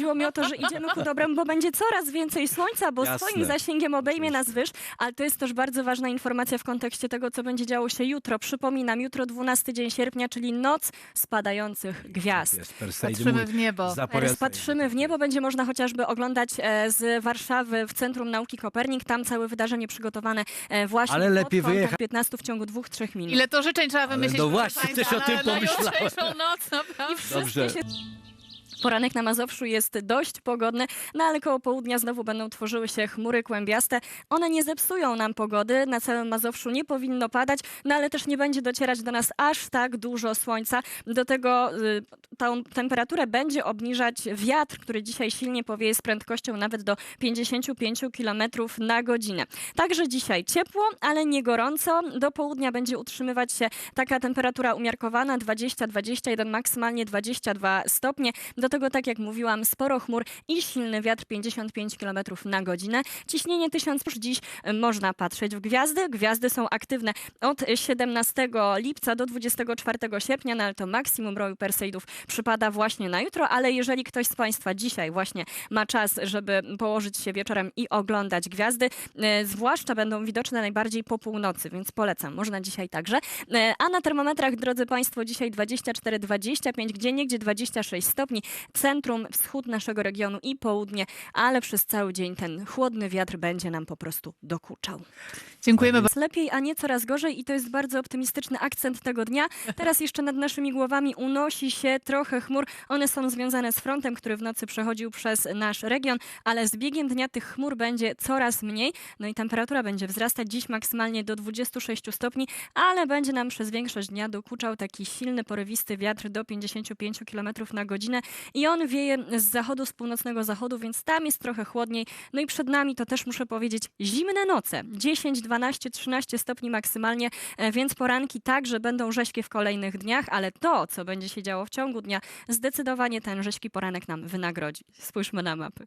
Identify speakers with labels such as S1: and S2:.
S1: Chodziło mi o to, że idziemy ku dobremu, bo będzie coraz więcej słońca, bo
S2: Jasne.
S1: swoim zasięgiem obejmie nas wyż, ale to jest też bardzo ważna informacja w kontekście tego, co będzie działo się jutro. Przypominam, jutro 12 dzień sierpnia, czyli noc spadających gwiazd.
S2: Jest Perseid
S3: Patrzymy w niebo.
S2: zapowiada-
S1: Teraz patrzymy w niebo, będzie można chociażby oglądać e, z Warszawy w Centrum Nauki Kopernik. Tam całe wydarzenie przygotowane e, właśnie
S2: Ale lepiej wyjechać-
S1: 15 w ciągu 2-3 minut.
S3: Ile to życzeń trzeba wymyślić?
S2: no
S3: proszę
S2: właśnie, też o tym
S3: na- na
S2: pomyślałem.
S3: jutrzejszą noc, naprawdę.
S2: Dobrze.
S1: Się... Poranek na Mazowszu jest dość pogodny, no ale koło południa znowu będą tworzyły się chmury kłębiaste. One nie zepsują nam pogody, na całym Mazowszu nie powinno padać, no ale też nie będzie docierać do nas aż tak dużo słońca. Do tego y, tą temperaturę będzie obniżać wiatr, który dzisiaj silnie powieje z prędkością nawet do 55 km na godzinę. Także dzisiaj ciepło, ale nie gorąco. Do południa będzie utrzymywać się taka temperatura umiarkowana 20-21, maksymalnie 22 stopnie. Do tego, tak jak mówiłam, sporo chmur i silny wiatr 55 km na godzinę. Ciśnienie 1000 już dziś y, można patrzeć w gwiazdy. Gwiazdy są aktywne od 17 lipca do 24 sierpnia, no ale to maksimum roju Perseidów przypada właśnie na jutro, ale jeżeli ktoś z Państwa dzisiaj właśnie ma czas, żeby położyć się wieczorem i oglądać gwiazdy, e, zwłaszcza będą widoczne najbardziej po północy, więc polecam, można dzisiaj także. E, A na termometrach, drodzy Państwo, dzisiaj 24-25, gdzie niegdzie 26 stopni, centrum, wschód naszego regionu i południe, ale przez cały dzień ten chłodny wiatr będzie nam po prostu dokuczał.
S3: Dziękujemy
S1: Coraz lepiej, a nie coraz gorzej i to jest bardzo optymistyczny akcent tego dnia. Teraz jeszcze nad naszymi głowami unosi się trochę chmur. One są związane z frontem, który w nocy przechodził przez nasz region, ale z biegiem dnia tych chmur będzie coraz mniej. No i temperatura będzie wzrastać dziś maksymalnie do 26 stopni, ale będzie nam przez większość dnia dokuczał taki silny, porywisty wiatr do 55 km na godzinę i on wieje z zachodu, z północnego zachodu, więc tam jest trochę chłodniej. No i przed nami to też muszę powiedzieć zimne noce. 10, 12, 13 stopni maksymalnie, e, więc poranki także będą rześkie w kolejnych dniach, ale to, co będzie się działo w ciągu dnia, zdecydowanie ten rześki poranek nam wynagrodzi. Spójrzmy na mapy.